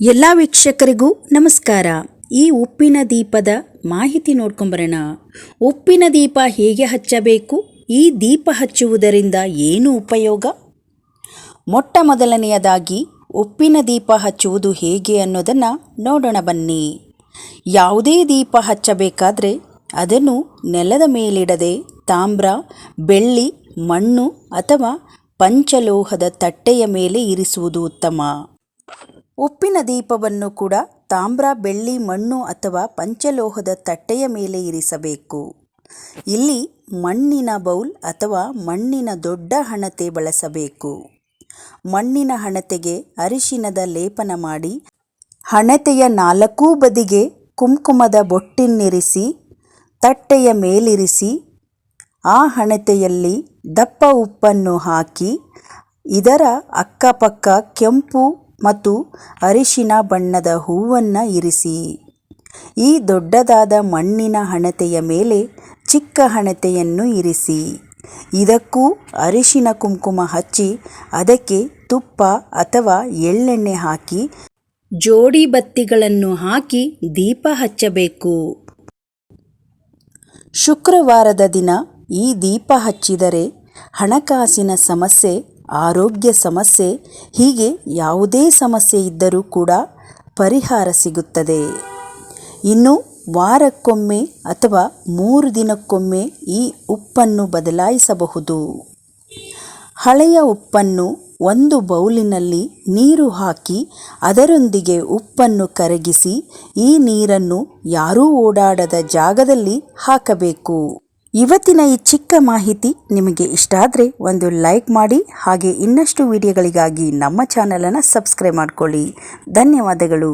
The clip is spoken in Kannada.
ಎಲ್ಲ ವೀಕ್ಷಕರಿಗೂ ನಮಸ್ಕಾರ. ಈ ಉಪ್ಪಿನ ದೀಪದ ಮಾಹಿತಿ ನೋಡ್ಕೊಂಬರೋಣ. ಉಪ್ಪಿನ ದೀಪ ಹೇಗೆ ಹಚ್ಚಬೇಕು? ಈ ದೀಪ ಹಚ್ಚುವುದರಿಂದ ಏನು ಉಪಯೋಗ? ಮೊಟ್ಟ ಮೊದಲನೆಯದಾಗಿ ಉಪ್ಪಿನ ದೀಪ ಹಚ್ಚುವುದು ಹೇಗೆ ಅನ್ನೋದನ್ನು ನೋಡೋಣ ಬನ್ನಿ. ಯಾವುದೇ ದೀಪ ಹಚ್ಚಬೇಕಾದ್ರೆ ಅದನ್ನು ನೆಲದ ಮೇಲಿಡದೆ ತಾಮ್ರ, ಬೆಳ್ಳಿ, ಮಣ್ಣು ಅಥವಾ ಪಂಚಲೋಹದ ತಟ್ಟೆಯ ಮೇಲೆ ಇರಿಸುವುದು ಉತ್ತಮ. ಉಪ್ಪಿನ ದೀಪವನ್ನು ಕೂಡ ತಾಮ್ರ, ಬೆಳ್ಳಿ, ಮಣ್ಣು ಅಥವಾ ಪಂಚಲೋಹದ ತಟ್ಟೆಯ ಮೇಲೆ ಇರಿಸಬೇಕು. ಇಲ್ಲಿ ಮಣ್ಣಿನ ಬೌಲ್ ಅಥವಾ ಮಣ್ಣಿನ ದೊಡ್ಡ ಹಣತೆ ಬಳಸಬೇಕು. ಮಣ್ಣಿನ ಹಣತೆಗೆ ಅರಿಶಿನದ ಲೇಪನ ಮಾಡಿ, ಹಣತೆಯ ನಾಲ್ಕೂ ಬದಿಗೆ ಕುಂಕುಮದ ಬೊಟ್ಟಿನ್ನಿರಿಸಿ, ತಟ್ಟೆಯ ಮೇಲಿರಿಸಿ, ಆ ಹಣತೆಯಲ್ಲಿ ದಪ್ಪ ಉಪ್ಪನ್ನು ಹಾಕಿ, ಇದರ ಅಕ್ಕಪಕ್ಕ ಕೆಂಪು ಮತ್ತು ಅರಿಶಿನ ಬಣ್ಣದ ಹೂವನ್ನು ಇರಿಸಿ. ಈ ದೊಡ್ಡದಾದ ಮಣ್ಣಿನ ಹಣತೆಯ ಮೇಲೆ ಚಿಕ್ಕ ಹಣತೆಯನ್ನು ಇರಿಸಿ. ಇದಕ್ಕೂ ಅರಿಶಿನ ಕುಂಕುಮ ಹಚ್ಚಿ ಅದಕ್ಕೆ ತುಪ್ಪ ಅಥವಾ ಎಳ್ಳೆಣ್ಣೆ ಹಾಕಿ ಜೋಡಿ ಬತ್ತಿಗಳನ್ನು ಹಾಕಿ ದೀಪ ಹಚ್ಚಬೇಕು. ಶುಕ್ರವಾರದ ದಿನ ಈ ದೀಪ ಹಚ್ಚಿದರೆ ಹಣಕಾಸಿನ ಸಮಸ್ಯೆ ಆರೋಗ್ಯ ಸಮಸ್ಯೆ, ಹೀಗೆ ಯಾವುದೇ ಸಮಸ್ಯೆ ಇದ್ದರೂ ಕೂಡ ಪರಿಹಾರ ಸಿಗುತ್ತದೆ. ಇನ್ನು ವಾರಕ್ಕೊಮ್ಮೆ ಅಥವಾ ಮೂರು ದಿನಕ್ಕೊಮ್ಮೆ ಈ ಉಪ್ಪನ್ನು ಬದಲಾಯಿಸಬಹುದು. ಹಳೆಯ ಉಪ್ಪನ್ನು ಒಂದು ಬೌಲಿನಲ್ಲಿ ನೀರು ಹಾಕಿ ಅದರೊಂದಿಗೆ ಉಪ್ಪನ್ನು ಕರಗಿಸಿ ಈ ನೀರನ್ನು ಯಾರೂ ಓಡಾಡದ ಜಾಗದಲ್ಲಿ ಹಾಕಬೇಕು. ಇವತ್ತಿನ ಈ ಚಿಕ್ಕ ಮಾಹಿತಿ ನಿಮಗೆ ಇಷ್ಟ ಆದರೆ ಒಂದು ಲೈಕ್ ಮಾಡಿ ಹಾಗೆ ಇನ್ನಷ್ಟು ವಿಡಿಯೋಗಳಿಗಾಗಿ ನಮ್ಮ ಚಾನಲನ್ನು ಸಬ್ಸ್ಕ್ರೈಬ್ ಮಾಡಿಕೊಳ್ಳಿ. ಧನ್ಯವಾದಗಳು.